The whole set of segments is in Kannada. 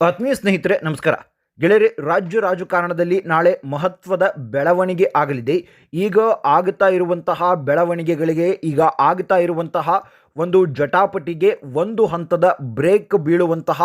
ಆತ್ಮೀಯ ಸ್ನೇಹಿತರೆ, ನಮಸ್ಕಾರ. ಗೆಳೆಯರೆ, ರಾಜ್ಯ ರಾಜಕಾರಣದಲ್ಲಿ ನಾಳೆ ಮಹತ್ವದ ಬೆಳವಣಿಗೆ ಆಗಲಿದೆ. ಈಗ ಆಗುತ್ತಾ ಇರುವಂತಹ ಬೆಳವಣಿಗೆಗಳಿಗೆ ಈಗ ಆಗುತ್ತಾ ಇರುವಂತಹ ಒಂದು ಜಟಾಪಟಿಗೆ ಒಂದು ಹಂತದ ಬ್ರೇಕ್ ಬೀಳುವಂತಹ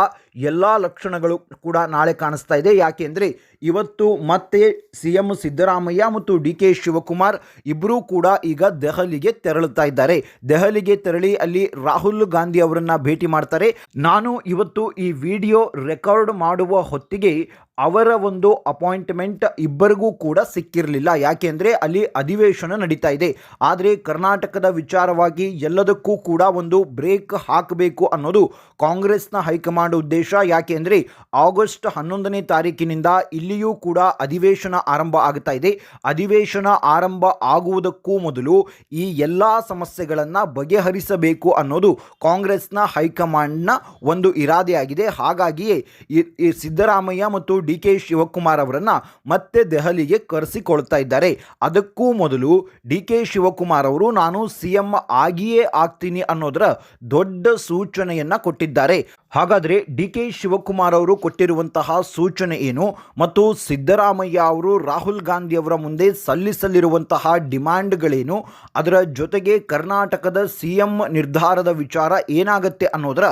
ಎಲ್ಲ ಲಕ್ಷಣಗಳು ಕೂಡ ನಾಳೆ ಕಾಣಿಸ್ತಾ ಇದೆ. ಯಾಕೆಂದರೆ ಇವತ್ತು ಮತ್ತೆ ಸಿ ಎಂ ಸಿದ್ದರಾಮಯ್ಯ ಮತ್ತು ಡಿ ಕೆ ಶಿವಕುಮಾರ್ ಇಬ್ಬರೂ ಕೂಡ ಈಗ ದೆಹಲಿಗೆ ತೆರಳುತ್ತಾ ಇದ್ದಾರೆ. ದೆಹಲಿಗೆ ತೆರಳಿ ಅಲ್ಲಿ ರಾಹುಲ್ ಗಾಂಧಿ ಅವರನ್ನು ಭೇಟಿ ಮಾಡ್ತಾರೆ. ನಾನು ಇವತ್ತು ಈ ವಿಡಿಯೋ ರೆಕಾರ್ಡ್ ಮಾಡುವ ಹೊತ್ತಿಗೆ ಅವರ ಒಂದು ಅಪಾಯಿಂಟ್ಮೆಂಟ್ ಇಬ್ಬರಿಗೂ ಕೂಡ ಸಿಕ್ಕಿರಲಿಲ್ಲ. ಯಾಕೆಂದರೆ ಅಲ್ಲಿ ಅಧಿವೇಶನ ನಡೀತಾ ಇದೆ. ಆದರೆ ಕರ್ನಾಟಕದ ವಿಚಾರವಾಗಿ ಎಲ್ಲದಕ್ಕೂ ಕೂಡ ಒಂದು ಬ್ರೇಕ್ ಹಾಕಬೇಕು ಅನ್ನೋದು ಕಾಂಗ್ರೆಸ್ನ ಹೈಕಮಾಂಡ್ ಉದ್ದೇಶ. ಯಾಕೆಂದರೆ ಆಗಸ್ಟ್ ಹನ್ನೊಂದನೇ ತಾರೀಕಿನಿಂದ ಇಲ್ಲಿಯೂ ಕೂಡ ಅಧಿವೇಶನ ಆರಂಭ ಆಗ್ತಾ ಇದೆ. ಅಧಿವೇಶನ ಆರಂಭ ಆಗುವುದಕ್ಕೂ ಮೊದಲು ಈ ಎಲ್ಲ ಸಮಸ್ಯೆಗಳನ್ನು ಬಗೆಹರಿಸಬೇಕು ಅನ್ನೋದು ಕಾಂಗ್ರೆಸ್ನ ಹೈಕಮಾಂಡ್ನ ಒಂದು ಇರಾದೆಯಾಗಿದೆ ಹಾಗಾಗಿಯೇ ಸಿದ್ದರಾಮಯ್ಯ ಮತ್ತು ಡಿ ಕೆ ಶಿವಕುಮಾರ್ ಅವರನ್ನು ಮತ್ತೆ ದೆಹಲಿಗೆ ಕರೆಸಿಕೊಳ್ತಾ ಇದ್ದಾರೆ. ಅದಕ್ಕೂ ಮೊದಲು ಡಿ ಕೆ ಶಿವಕುಮಾರ್ ಅವರು, ನಾನು ಸಿ ಎಂ ಆಗಿಯೇ ಆಗ್ತೀನಿ ಅನ್ನೋದರ ದೊಡ್ಡ ಸೂಚನೆಯನ್ನ ಕೊಟ್ಟಿದ್ದಾರೆ. ಹಾಗಾದರೆ ಡಿ ಕೆ ಶಿವಕುಮಾರ್ ಅವರು ಕೊಟ್ಟಿರುವಂತಹ ಸೂಚನೆ ಏನು ಮತ್ತು ಸಿದ್ದರಾಮಯ್ಯ ಅವರು ರಾಹುಲ್ ಗಾಂಧಿ ಅವರ ಮುಂದೆ ಸಲ್ಲಿಸಲಿರುವಂತಹ ಡಿಮ್ಯಾಂಡ್ಗಳೇನು? ಅದರ ಜೊತೆಗೆ ಕರ್ನಾಟಕದ ಸಿ ಎಂ ನಿರ್ಧಾರದ ವಿಚಾರ ಏನಾಗುತ್ತೆ ಅನ್ನೋದರ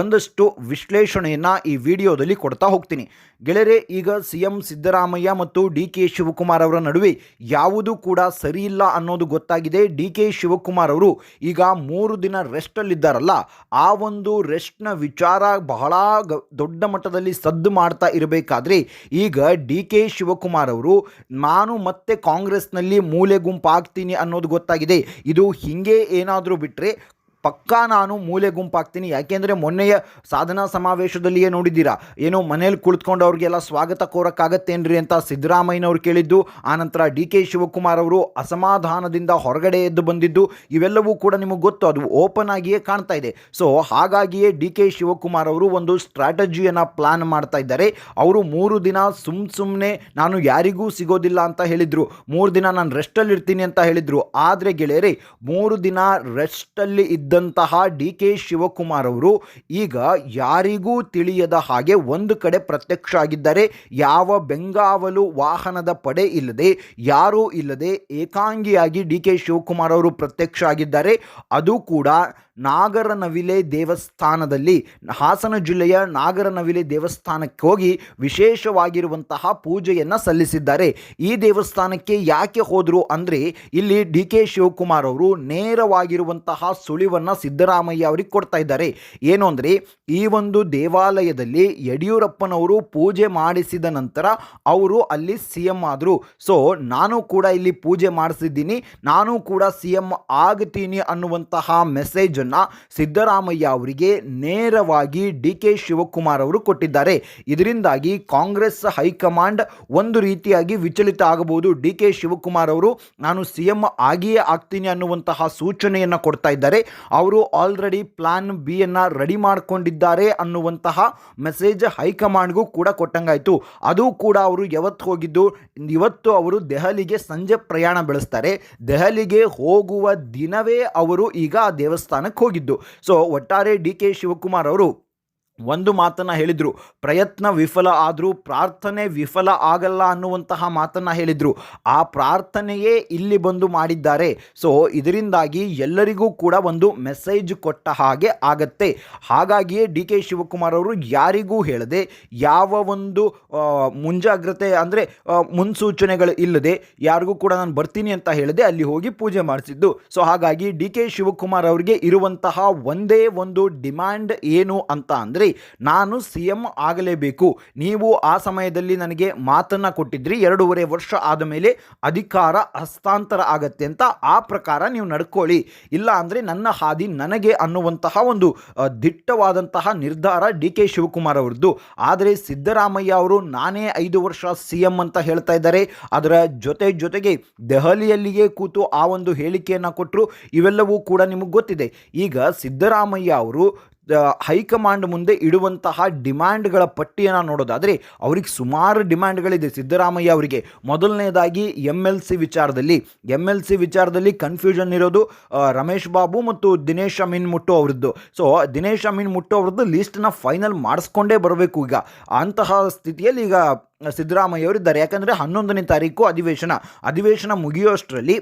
ಒಂದಷ್ಟು ವಿಶ್ಲೇಷಣೆಯನ್ನು ಈ ವಿಡಿಯೋದಲ್ಲಿ ಕೊಡ್ತಾ ಹೋಗ್ತೀನಿ. ಗೆಳೆಯರೆ, ಈಗ ಸಿ ಎಂ ಸಿದ್ದರಾಮಯ್ಯ ಮತ್ತು ಡಿ ಕೆ ಶಿವಕುಮಾರ್ ಅವರ ನಡುವೆ ಯಾವುದೂ ಕೂಡ ಸರಿಯಿಲ್ಲ ಅನ್ನೋದು ಗೊತ್ತಾಗಿದೆ. ಡಿ ಕೆ ಶಿವಕುಮಾರ್ ಅವರು ಈಗ ಮೂರು ದಿನ ರೆಸ್ಟಲ್ಲಿದ್ದಾರಲ್ಲ ಆ ಒಂದು ರೆಸ್ಟ್ನ ವಿಚಾರ ಬಹಳ ದೊಡ್ಡ ಮಟ್ಟದಲ್ಲಿ ಸದ್ದು ಮಾಡ್ತಾ ಇರಬೇಕಾದ್ರೆ ಈಗ ಡಿ ಕೆ ಶಿವಕುಮಾರ್ ಅವರು, ನಾನು ಮತ್ತೆ ಕಾಂಗ್ರೆಸ್ನಲ್ಲಿ ಮೂಲೆ ಗುಂಪಾಗ್ತೀನಿ ಅನ್ನೋದು ಗೊತ್ತಾಗಿದೆ. ಇದು ಹಿಂಗೆ ಏನಾದರೂ ಬಿಟ್ಟರೆ ಪಕ್ಕಾ ನಾನು ಮೂಲೆ ಗುಂಪಾಗ್ತೀನಿ. ಯಾಕೆಂದರೆ ಮೊನ್ನೆಯ ಸಾಧನಾ ಸಮಾವೇಶದಲ್ಲಿಯೇ ನೋಡಿದ್ದೀರಾ? ಏನೋ ಮನೇಲಿ ಕುಳಿತುಕೊಂಡು ಅವ್ರಿಗೆಲ್ಲ ಸ್ವಾಗತ ಕೋರಕ್ಕಾಗತ್ತೇನ್ರಿ ಅಂತ ಸಿದ್ದರಾಮಯ್ಯನವ್ರು ಕೇಳಿದ್ದು, ಆನಂತರ ಡಿ ಕೆ ಶಿವಕುಮಾರ್ ಅವರು ಅಸಮಾಧಾನದಿಂದ ಹೊರಗಡೆ ಎದ್ದು ಬಂದಿದ್ದು, ಇವೆಲ್ಲವೂ ಕೂಡ ನಿಮಗೆ ಗೊತ್ತು. ಅದು ಓಪನ್ ಆಗಿಯೇ ಕಾಣ್ತಾ ಇದೆ. ಸೊ, ಹಾಗಾಗಿಯೇ ಡಿ ಕೆ ಶಿವಕುಮಾರ್ ಅವರು ಒಂದು ಸ್ಟ್ರಾಟಜಿಯನ್ನು ಪ್ಲಾನ್ ಮಾಡ್ತಾ ಇದ್ದಾರೆ. ಅವರು ಮೂರು ದಿನ ಸುಮ್ ಸುಮ್ಮನೆ ನಾನು ಯಾರಿಗೂ ಸಿಗೋದಿಲ್ಲ ಅಂತ ಹೇಳಿದರು. ಮೂರು ದಿನ ನಾನು ರೆಸ್ಟಲ್ಲಿ ಇರ್ತೀನಿ ಅಂತ ಹೇಳಿದರು. ಆದರೆ ಗೆಳೆಯರೇ, ಮೂರು ದಿನ ರೆಸ್ಟಲ್ಲಿ ಇದ್ದಂತಹ ಡಿ ಕೆ ಶಿವಕುಮಾರ್ ಅವರು ಈಗ ಯಾರಿಗೂ ತಿಳಿಯದ ಹಾಗೆ ಒಂದು ಕಡೆ ಪ್ರತ್ಯಕ್ಷ ಆಗಿದ್ದಾರೆ ಯಾವ ಬೆಂಗಾವಲು ವಾಹನದ ಪಡೆ ಇಲ್ಲದೆ, ಯಾರೂ ಇಲ್ಲದೆ ಏಕಾಂಗಿಯಾಗಿ ಡಿ ಕೆ ಶಿವಕುಮಾರ್ ಅವರು ಪ್ರತ್ಯಕ್ಷ ಆಗಿದ್ದಾರೆ ಅದು ಕೂಡ ನಾಗರನವಿಲೆ ದೇವಸ್ಥಾನದಲ್ಲಿ, ಹಾಸನ ಜಿಲ್ಲೆಯ ನಾಗರನವಿಲೆ ದೇವಸ್ಥಾನಕ್ಕೆ ಹೋಗಿ ವಿಶೇಷವಾಗಿರುವಂತಹ ಪೂಜೆಯನ್ನು ಸಲ್ಲಿಸಿದ್ದಾರೆ. ಈ ದೇವಸ್ಥಾನಕ್ಕೆ ಯಾಕೆ ಹೋದರು ಅಂದರೆ, ಇಲ್ಲಿ ಡಿ ಕೆ ಶಿವಕುಮಾರ್ ಅವರು ನೇರವಾಗಿರುವಂತಹ ಸುಳಿವನ್ನು ಸಿದ್ದರಾಮಯ್ಯ ಅವರಿಗೆ ಕೊಡ್ತಾ ಇದ್ದಾರೆ. ಏನು ಅಂದರೆ, ಈ ಒಂದು ದೇವಾಲಯದಲ್ಲಿ ಯಡಿಯೂರಪ್ಪನವರು ಪೂಜೆ ಮಾಡಿಸಿದ ನಂತರ ಅವರು ಅಲ್ಲಿ ಸಿ ಎಂ ಆದರು. ಸೊ, ನಾನು ಕೂಡ ಇಲ್ಲಿ ಪೂಜೆ ಮಾಡಿಸಿದ್ದೀನಿ, ನಾನು ಕೂಡ ಸಿ ಎಂ ಆಗ್ತೀನಿ ಅನ್ನುವಂತಹ ಮೆಸೇಜನ್ನು ಸಿದ್ದರಾಮಯ್ಯ ಅವರಿಗೆ ನೇರವಾಗಿ ಡಿ ಕೆ ಶಿವಕುಮಾರ್ ಅವರು ಕೊಟ್ಟಿದ್ದಾರೆ. ಇದರಿಂದಾಗಿ ಕಾಂಗ್ರೆಸ್ ಹೈಕಮಾಂಡ್ ಒಂದು ರೀತಿಯಾಗಿ ವಿಚಲಿತ ಆಗಬಹುದು. ಡಿ ಕೆ ಶಿವಕುಮಾರ್ ಅವರು, ನಾನು ಸಿ ಎಂ ಆಗಿಯೇ ಆಗ್ತೀನಿ ಅನ್ನುವಂತಹ ಸೂಚನೆಯನ್ನು ಕೊಡ್ತಾ ಇದ್ದಾರೆ. ಅವರು ಆಲ್ರೆಡಿ ಪ್ಲಾನ್ ಬಿ ಅನ್ನು ರೆಡಿ ಮಾಡಿಕೊಂಡಿದ್ದಾರೆ ಅನ್ನುವಂತಹ ಮೆಸೇಜ್ ಹೈಕಮಾಂಡ್ಗೂ ಕೂಡ ಕೊಟ್ಟಂಗಾಯಿತು. ಅದು ಕೂಡ ಅವರು ಯಾವತ್ತು ಹೋಗಿದ್ದು, ಇವತ್ತು ಅವರು ದೆಹಲಿಗೆ ಸಂಜೆ ಪ್ರಯಾಣ ಬೆಳೆಸ್ತಾರೆ. ದೆಹಲಿಗೆ ಹೋಗುವ ದಿನವೇ ಅವರು ಈಗ ಆ ಹೋಗಿದ್ದು. ಸೊ ಒಟ್ಟಾರೆ ಡಿ ಕೆ ಶಿವಕುಮಾರ್ ಅವರು ಒಂದು ಮಾತನ್ನು ಹೇಳಿದರು, ಪ್ರಯತ್ನ ವಿಫಲ ಆದರೂ ಪ್ರಾರ್ಥನೆ ವಿಫಲ ಆಗಲ್ಲ ಅನ್ನುವಂತಹ ಮಾತನ್ನು ಹೇಳಿದರು. ಆ ಪ್ರಾರ್ಥನೆಯೇ ಇಲ್ಲಿ ಬಂದು ಮಾಡಿದ್ದಾರೆ. ಸೊ ಇದರಿಂದಾಗಿ ಎಲ್ಲರಿಗೂ ಕೂಡ ಒಂದು ಮೆಸೇಜ್ ಕೊಟ್ಟ ಹಾಗೆ ಆಗತ್ತೆ. ಹಾಗಾಗಿಯೇ ಡಿ ಕೆ ಶಿವಕುಮಾರ್ ಅವರು ಯಾರಿಗೂ ಹೇಳದೆ, ಯಾವ ಒಂದು ಮುಂಜಾಗ್ರತೆ ಅಂದರೆ ಮುನ್ಸೂಚನೆಗಳು ಇಲ್ಲದೆ ಯಾರಿಗೂ ಕೂಡ ನಾನು ಬರ್ತೀನಿ ಅಂತ ಹೇಳದೆ ಅಲ್ಲಿ ಹೋಗಿ ಪೂಜೆ ಮಾಡಿಸಿದ್ದು. ಸೊ ಹಾಗಾಗಿ ಡಿ ಕೆ ಶಿವಕುಮಾರ್ ಅವರಿಗೆ ಇರುವಂತಹ ಒಂದೇ ಒಂದು ಡಿಮ್ಯಾಂಡ್ ಏನು ಅಂತ ಅಂದರೆ ನಾನು ಸಿ ಎಂ ಆಗಲೇಬೇಕು. ನೀವು ಆ ಸಮಯದಲ್ಲಿ ನನಗೆ ಮಾತನ್ನು ಕೊಟ್ಟಿದ್ರಿ. ಎರಡೂವರೆ ವರ್ಷ ಆದ ಮೇಲೆ ಅಧಿಕಾರ ಹಸ್ತಾಂತರ ಆಗತ್ತೆ ಅಂತ ಆ ಪ್ರಕಾರ ನೀವು ನಡ್ಕೊಳ್ಳಿ. ಇಲ್ಲ ಅಂದರೆ ನನ್ನ ಹಾದಿ ನನಗೆ ಅನ್ನುವಂತಹ ಒಂದು ದಿಟ್ಟವಾದಂತಹ ನಿರ್ಧಾರ ಡಿ ಕೆ ಶಿವಕುಮಾರ್ ಅವರದ್ದು. ಆದರೆ ಸಿದ್ದರಾಮಯ್ಯ ಅವರು ನಾನೇ ಐದು ವರ್ಷ ಸಿ ಎಂ ಅಂತ ಹೇಳ್ತಾ ಇದ್ದಾರೆ. ಅದರ ಜೊತೆ ಜೊತೆಗೆ ದೆಹಲಿಯಲ್ಲಿಯೇ ಕೂತು ಆ ಒಂದು ಹೇಳಿಕೆಯನ್ನು ಕೊಟ್ಟರು ಇವೆಲ್ಲವೂ ಕೂಡ ನಿಮಗೆ ಗೊತ್ತಿದೆ. ಈಗ ಸಿದ್ದರಾಮಯ್ಯ ಅವರು ಹೈಕಮಾಂಡ್ ಮುಂದೆ ಇಡುವಂತಹ ಡಿಮ್ಯಾಂಡ್ಗಳ ಪಟ್ಟಿಯನ್ನು ನೋಡೋದಾದರೆ ಅವ್ರಿಗೆ ಸುಮಾರು ಡಿಮ್ಯಾಂಡ್ಗಳಿದೆ. ಸಿದ್ದರಾಮಯ್ಯ ಅವರಿಗೆ. ಮೊದಲನೇದಾಗಿ ಎಂ ಎಲ್ ಸಿ ವಿಚಾರದಲ್ಲಿ. ಎಂ ಎಲ್ ಸಿ ವಿಚಾರದಲ್ಲಿ ಕನ್ಫ್ಯೂಷನ್ ಇರೋದು ರಮೇಶ್ ಬಾಬು ಮತ್ತು ದಿನೇಶ್ ಅಮೀನ್ ಮುಟ್ಟು ಅವರದ್ದು. ಸೊ ದಿನೇಶ್ ಅಮೀನ್ ಮುಟ್ಟು ಅವ್ರದ್ದು ಲಿಸ್ಟನ್ನ ಫೈನಲ್ ಮಾಡಿಸ್ಕೊಂಡೇ ಬರಬೇಕು ಈಗ. ಅಂತಹ ಸ್ಥಿತಿಯಲ್ಲಿ ಈಗ ಸಿದ್ದರಾಮಯ್ಯ ಅವರಿದ್ದಾರೆ. ಯಾಕಂದರೆ ಹನ್ನೊಂದನೇ ತಾರೀಕು ಅಧಿವೇಶನ. ಅಧಿವೇಶನ ಮುಗಿಯೋಷ್ಟರಲ್ಲಿ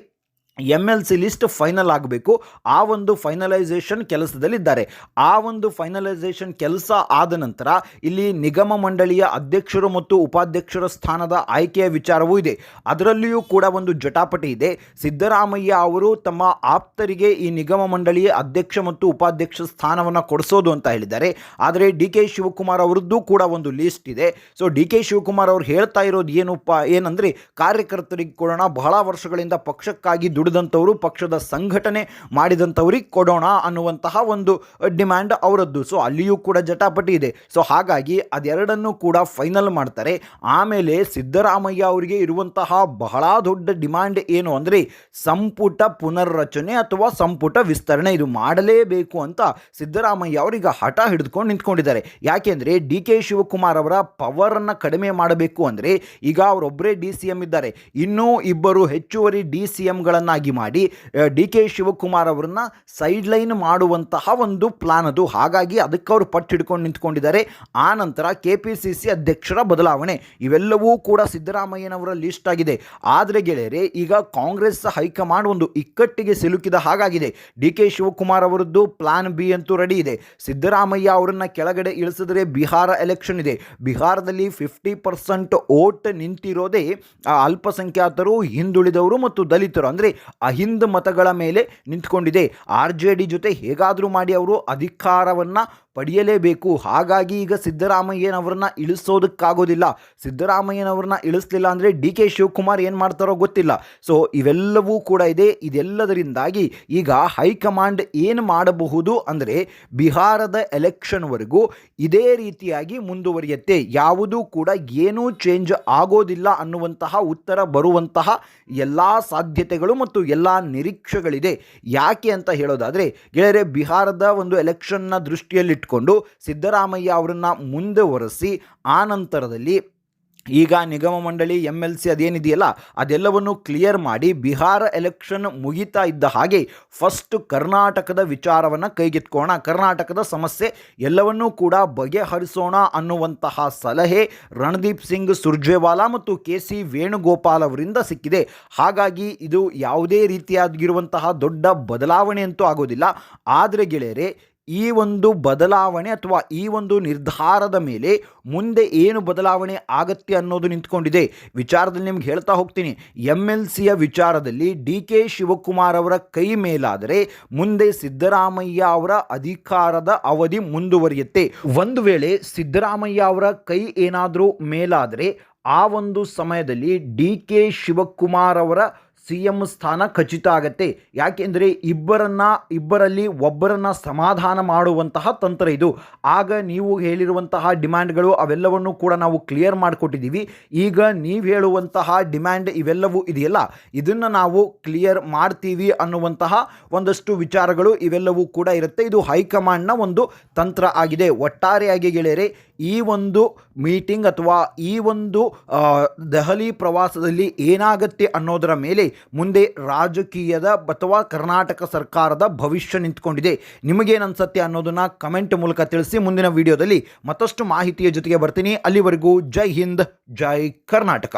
M L C list final ಆಗಬೇಕು. ಆ ಒಂದು ಫೈನಲೈಸೇಷನ್ ಕೆಲಸದಲ್ಲಿದ್ದಾರೆ. ಆ ಒಂದು ಫೈನಲೈಸೇಷನ್ ಕೆಲಸ ಆದ ನಂತರ ಇಲ್ಲಿ ನಿಗಮ ಮಂಡಳಿಯ ಅಧ್ಯಕ್ಷರು ಮತ್ತು ಉಪಾಧ್ಯಕ್ಷರ ಸ್ಥಾನದ ಆಯ್ಕೆಯ ವಿಚಾರವೂ ಇದೆ. ಅದರಲ್ಲಿಯೂ ಕೂಡ ಒಂದು ಜಟಾಪಟಿ ಇದೆ. ಸಿದ್ದರಾಮಯ್ಯ ಅವರು ತಮ್ಮ ಆಪ್ತರಿಗೆ ಈ ನಿಗಮ ಮಂಡಳಿಯ ಅಧ್ಯಕ್ಷ ಮತ್ತು ಉಪಾಧ್ಯಕ್ಷ ಸ್ಥಾನವನ್ನು ಕೊಡಿಸೋದು ಅಂತ ಹೇಳಿದ್ದಾರೆ. ಆದರೆ ಡಿ ಕೆ ಶಿವಕುಮಾರ್ ಅವರದ್ದು ಕೂಡ ಒಂದು ಲಿಸ್ಟ್ ಇದೆ. ಸೊ ಡಿ ಕೆ ಶಿವಕುಮಾರ್ ಅವರು ಹೇಳ್ತಾ ಇರೋದು ಏನಪ್ಪ, ಏನಂದರೆ ಕಾರ್ಯಕರ್ತರಿಗೆ ಕೊಡೋಣ. ಬಹಳ ವರ್ಷಗಳಿಂದ ಪಕ್ಷಕ್ಕಾಗಿ ದುಡಿದಂಥವರು, ಪಕ್ಷದ ಸಂಘಟನೆ ಮಾಡಿದಂಥವ್ರಿಗೆ ಕೊಡೋಣ ಅನ್ನುವಂತಹ ಒಂದು ಡಿಮ್ಯಾಂಡ್ ಅವರದ್ದು. ಸೊ, ಅಲ್ಲಿಯೂ ಕೂಡ ಜಟಾಪಟಿ ಇದೆ. ಸೊ, ಹಾಗಾಗಿ ಅದೆರಡನ್ನು ಕೂಡ ಫೈನಲ್ ಮಾಡ್ತಾರೆ. ಆಮೇಲೆ ಸಿದ್ದರಾಮಯ್ಯ ಅವರಿಗೆ ಇರುವಂತಹ ಬಹಳ ದೊಡ್ಡ ಡಿಮ್ಯಾಂಡ್ ಏನು ಅಂದರೆ, ಸಂಪುಟ ಪುನರ್ರಚನೆ ಅಥವಾ ಸಂಪುಟ ವಿಸ್ತರಣೆ ಇದು ಮಾಡಲೇಬೇಕು ಅಂತ ಸಿದ್ದರಾಮಯ್ಯ ಅವರಿಗೆ ಹಠ ಹಿಡಿದುಕೊಂಡು ನಿಂತ್ಕೊಂಡಿದ್ದಾರೆ. ಯಾಕೆಂದರೆ ಡಿ ಕೆ ಶಿವಕುಮಾರ್ ಅವರ ಪವರನ್ನು ಕಡಿಮೆ ಮಾಡಬೇಕು ಅಂದರೆ, ಈಗ ಅವರೊಬ್ಬರೇ ಡಿ ಸಿ ಎಂ ಇದ್ದಾರೆ. ಇನ್ನೂ ಇಬ್ಬರು ಹೆಚ್ಚುವರಿ ಡಿ ಸಿ ಎಂಗಳನ್ನಾಗಿ ಮಾಡಿ ಡಿ ಕೆ ಶಿವಕುಮಾರ್ ಅವರನ್ನ ಸೈಡ್ ಲೈನ್ ಮಾಡುವಂತಹ ಒಂದು ಪ್ಲಾನ್ ಅದು. ಹಾಗಾಗಿ ಅದಕ್ಕೆ ಅವರು ಪಟ್ಟು ಹಿಡ್ಕೊಂಡು ನಿಂತ್ಕೊಂಡಿದ್ದಾರೆ. ಆ ನಂತರ ಕೆ ಪಿ ಸಿ ಸಿ ಅಧ್ಯಕ್ಷರ ಬದಲಾವಣೆ. ಇವೆಲ್ಲವೂ ಕೂಡ ಸಿದ್ದರಾಮಯ್ಯನವರ ಲಿಸ್ಟ್ ಆಗಿದೆ. ಆದರೆ ಗೆಳೆಯರೆ, ಈಗ ಕಾಂಗ್ರೆಸ್ ಹೈಕಮಾಂಡ್ ಒಂದು ಇಕ್ಕಟ್ಟಿಗೆ ಸಿಲುಕಿದ ಹಾಗಾಗಿದೆ. ಡಿ ಕೆ ಶಿವಕುಮಾರ್ ಅವರದ್ದು ಪ್ಲಾನ್ ಬಿ ಅಂತೂ ರೆಡಿ ಇದೆ. ಸಿದ್ದರಾಮಯ್ಯ ಅವರನ್ನ ಕೆಳಗಡೆ ಇಳಿಸಿದ್ರೆ ಬಿಹಾರ ಎಲೆಕ್ಷನ್ ಇದೆ. ಬಿಹಾರದಲ್ಲಿ ಫಿಫ್ಟಿ ಪರ್ಸೆಂಟ್ ಓಟ್ ನಿಂತಿರೋದೇ ಅಲ್ಪಸಂಖ್ಯಾತರು, ಹಿಂದುಳಿದವರು ಮತ್ತು ದಲಿತರು. ಅಂದರೆ ಅಹಿಂದ ಮತಗಳ ಮೇಲೆ ನಿಂತ್ಕೊಂಡಿದೆ. ಆರ್ ಜೆ ಡಿ ಜೊತೆ ಹೇಗಾದರೂ ಮಾಡಿ ಅವರು ಅಧಿಕಾರವನ್ನು ಪಡೆಯಲೇಬೇಕು. ಹಾಗಾಗಿ ಈಗ ಸಿದ್ದರಾಮಯ್ಯನವ್ರನ್ನ ಇಳಿಸೋದಕ್ಕಾಗೋದಿಲ್ಲ. ಸಿದ್ದರಾಮಯ್ಯನವ್ರನ್ನ ಇಳಿಸ್ಲಿಲ್ಲ ಅಂದರೆ ಡಿ ಕೆ ಶಿವಕುಮಾರ್ ಏನು ಮಾಡ್ತಾರೋ ಗೊತ್ತಿಲ್ಲ. ಸೊ ಇವೆಲ್ಲವೂ ಕೂಡ ಇದೆ. ಇದೆಲ್ಲದರಿಂದಾಗಿ ಈಗ ಹೈಕಮಾಂಡ್ ಏನು ಮಾಡಬಹುದು ಅಂದರೆ ಬಿಹಾರದ ಎಲೆಕ್ಷನ್ವರೆಗೂ ಇದೇ ರೀತಿಯಾಗಿ ಮುಂದುವರಿಯುತ್ತೆ. ಯಾವುದೂ ಕೂಡ ಏನೂ ಚೇಂಜ್ ಆಗೋದಿಲ್ಲ ಅನ್ನುವಂತಹ ಉತ್ತರ ಬರುವಂತಹ ಎಲ್ಲ ಸಾಧ್ಯತೆಗಳು ಮತ್ತು ಎಲ್ಲ ನಿರೀಕ್ಷೆಗಳಿದೆ. ಯಾಕೆ ಅಂತ ಹೇಳೋದಾದರೆ ಗೆಳೆಯರೆ, ಬಿಹಾರದ ಒಂದು ಎಲೆಕ್ಷನ್ನ ದೃಷ್ಟಿಯಲ್ಲಿಟ್ಕೊಂಡು ಸಿದ್ದರಾಮಯ್ಯ ಅವರನ್ನು ಮುಂದುವರೆಸಿ ಆ ನಂತರದಲ್ಲಿ ಈಗ ನಿಗಮ ಮಂಡಳಿ ಎಂ ಎಲ್ ಸಿ ಅದೇನಿದೆಯಲ್ಲ, ಅದೆಲ್ಲವನ್ನು ಕ್ಲಿಯರ್ ಮಾಡಿ ಬಿಹಾರ ಎಲೆಕ್ಷನ್ ಮುಗಿತಾ ಇದ್ದ ಹಾಗೆ ಫಸ್ಟ್ ಕರ್ನಾಟಕದ ವಿಚಾರವನ್ನು ಕೈಗೆತ್ಕೋಣ ಕರ್ನಾಟಕದ ಸಮಸ್ಯೆ ಎಲ್ಲವನ್ನೂ ಕೂಡ ಬಗೆಹರಿಸೋಣ ಅನ್ನುವಂತಹ ಸಲಹೆ ರಣದೀಪ್ ಸಿಂಗ್ ಸುರ್ಜೇವಾಲಾ ಮತ್ತು ಕೆ ಸಿ ವೇಣುಗೋಪಾಲ್ ಅವರಿಂದ ಸಿಕ್ಕಿದೆ. ಹಾಗಾಗಿ ಇದು ಯಾವುದೇ ರೀತಿಯಾಗಿರುವಂತಹ ದೊಡ್ಡ ಬದಲಾವಣೆ ಅಂತೂ ಆಗೋದಿಲ್ಲ. ಆದರೆ ಗೆಳೆಯರೆ ಈ ಒಂದು ಬದಲಾವಣೆ ಅಥವಾ ಈ ಒಂದು ನಿರ್ಧಾರದ ಮೇಲೆ ಮುಂದೆ ಏನು ಬದಲಾವಣೆ ಆಗತ್ತೆ ಅನ್ನೋದು ನಿಂತ್ಕೊಂಡಿದೆ. ವಿಚಾರದಲ್ಲಿ ನಿಮ್ಗೆ ಹೇಳ್ತಾ ಹೋಗ್ತೀನಿ. ಎಂ ಎಲ್ ಸಿಯ ವಿಚಾರದಲ್ಲಿ ಡಿ ಕೆ ಶಿವಕುಮಾರ್ ಅವರ ಕೈ ಮೇಲಾದರೆ ಮುಂದೆ ಸಿದ್ದರಾಮಯ್ಯ ಅವರ ಅಧಿಕಾರದ ಅವಧಿ ಮುಂದುವರಿಯುತ್ತೆ. ಒಂದು ವೇಳೆ ಸಿದ್ದರಾಮಯ್ಯ ಅವರ ಕೈ ಏನಾದರೂ ಮೇಲಾದರೆ ಆ ಒಂದು ಸಮಯದಲ್ಲಿ ಡಿ ಕೆ ಶಿವಕುಮಾರ್ ಅವರ ಸಿ ಎಂ ಸ್ಥಾನ ಖಚಿತ ಆಗತ್ತೆ. ಯಾಕೆಂದರೆ ಇಬ್ಬರನ್ನ, ಇಬ್ಬರಲ್ಲಿ ಒಬ್ಬರನ್ನ ಸಮಾಧಾನ ಮಾಡುವಂತಹ ತಂತ್ರ ಇದು. ಆಗ ನೀವು ಹೇಳಿರುವಂತಹ ಡಿಮ್ಯಾಂಡ್ಗಳು ಅವೆಲ್ಲವನ್ನು ಕೂಡ ನಾವು ಕ್ಲಿಯರ್ ಮಾಡಿಕೊಟ್ಟಿದ್ದೀವಿ. ಈಗ ನೀವು ಹೇಳುವಂತಹ ಡಿಮ್ಯಾಂಡ್ ಇವೆಲ್ಲವೂ ಇದೆಯಲ್ಲ? ಇದನ್ನು ನಾವು ಕ್ಲಿಯರ್ ಮಾಡ್ತೀವಿ ಅನ್ನುವಂತಹ ಒಂದಷ್ಟು ವಿಚಾರಗಳು ಇವೆಲ್ಲವೂ ಕೂಡ ಇರುತ್ತೆ. ಇದು ಹೈಕಮಾಂಡ್ನ ಒಂದು ತಂತ್ರ ಆಗಿದೆ. ಒಟ್ಟಾರೆಯಾಗಿ ಗೆಳೆಯರೆ ಈ ಒಂದು ಮೀಟಿಂಗ್ ಅಥವಾ ಈ ಒಂದು ದೆಹಲಿ ಪ್ರವಾಸದಲ್ಲಿ ಏನಾಗುತ್ತೆ ಅನ್ನೋದರ ಮೇಲೆ ಮುಂದೆ ರಾಜಕೀಯದ ಅಥವಾ ಕರ್ನಾಟಕ ಸರ್ಕಾರದ ಭವಿಷ್ಯ ನಿಂತ್ಕೊಂಡಿದೆ. ನಿಮಗೇನು ಅನ್ಸತ್ತೆ ಅನ್ನೋದನ್ನ ಕಮೆಂಟ್ ಮೂಲಕ ತಿಳಿಸಿ ಮುಂದಿನ ವಿಡಿಯೋದಲ್ಲಿ ಮತ್ತಷ್ಟು ಮಾಹಿತಿಯ ಜೊತೆಗೆ ಬರ್ತೀನಿ. ಅಲ್ಲಿವರೆಗೂ ಜೈ ಹಿಂದ್, ಜೈ ಕರ್ನಾಟಕ.